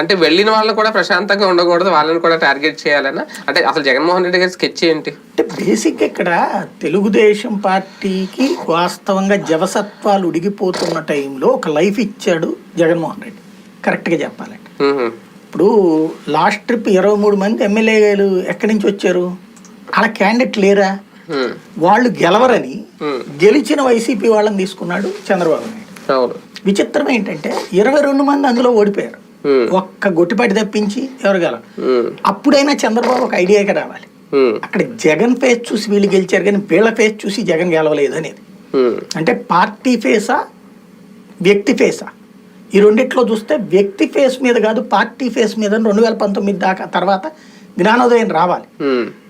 అంటే వెళ్ళిన వాళ్ళు కూడా ప్రశాంతంగా ఉండకూడదు వాళ్ళని కూడా టార్గెట్ చేయాలన్నా అంటే అసలు జగన్మోహన్ రెడ్డి గారి స్కెచ్ ఏంటి అంటే బేసిక్ ఇక్కడ తెలుగుదేశం పార్టీకి వాస్తవంగా జవసత్వాలు ఉడిగిపోతున్న టైంలో ఒక లైఫ్ ఇచ్చాడు జగన్మోహన్ రెడ్డి కరెక్ట్గా చెప్పాలంటే. ఇప్పుడు లాస్ట్ ట్రిప్ ఇరవై మూడు మంది ఎమ్మెల్యేలు ఎక్కడి నుంచి వచ్చారు అలా క్యాండిడేట్ లేరా. వాళ్ళు గెలవరని. గెలిచిన వైసీపీ వాళ్ళని తీసుకున్నాడు చంద్రబాబు నాయుడు అవును విచిత్రం ఏంటంటే ఇరవై రెండు మంది అందులో ఓడిపోయారు. ఒక్క గొట్టిపాటి తప్పించి ఎవరు గెలవ మ్మ్. అప్పుడైనా చంద్రబాబు ఒక ఐడియాకి రావాలి మ్మ్. అక్కడ జగన్ ఫేస్ చూసి వీళ్ళు గెలిచారు కానీ వీళ్ళ ఫేస్ చూసి జగన్ గెలవలేదు అనేది. అంటే పార్టీ ఫేసా వ్యక్తి ఫేసా ఈ రెండిట్లో చూస్తే వ్యక్తి ఫేస్ మీద కాదు పార్టీ ఫేస్ మీద రెండు వేల పంతొమ్మిది దాకా తర్వాత జ్ఞానోదయం రావాలి.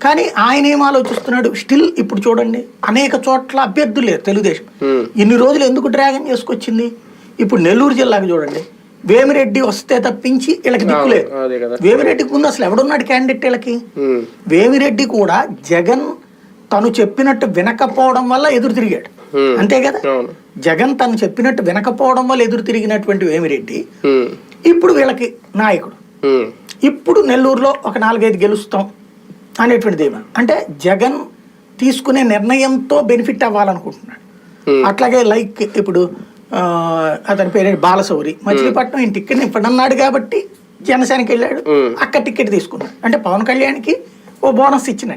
కానీ ఆయన ఏం ఆలోచిస్తున్నాడు స్టిల్ ఇప్పుడు చూడండి అనేక చోట్ల అభ్యర్థులు లేరు తెలుగుదేశం. ఇన్ని రోజులు ఎందుకు డ్రాగన్ చేసుకొచ్చింది ఇప్పుడు నెల్లూరు జిల్లాకు చూడండి వేమిరెడ్డి వస్తే తప్పించి వీళ్ళకి దిక్కు లేదు అవును, అదే కదా వేమిరెడ్డికి ముందు అసలు ఎవడున్నాడు క్యాండిడేట్ వీళ్ళకి. వేమిరెడ్డి కూడా జగన్ తను చెప్పినట్టు వినకపోవడం వల్ల ఎదురు తిరిగాడు. అంతే కదా జగన్ తను చెప్పినట్టు వినకపోవడం వల్ల ఎదురు తిరిగినటువంటి వేమిరెడ్డి. ఇప్పుడు వీళ్ళకి నాయకుడు. ఇప్పుడు నెల్లూరులో ఒక నాలుగైదు గెలుస్తాం అనేటువంటిది ఏమో అంటే జగన్ తీసుకునే నిర్ణయంతో బెనిఫిట్ అవ్వాలనుకుంటున్నాడు. అట్లాగే లైక్ ఇప్పుడు అతని పేరు బాలశౌరి. మచిలీపట్నం ఇంటి టికెట్ ఇప్పుడన్నాడు కాబట్టి జనసేనకి వెళ్ళాడు. అక్కడ టికెట్ తీసుకున్నాడు. అంటే పవన్ కళ్యాణ్కి ఓ బోనస్ ఇచ్చినట్టు.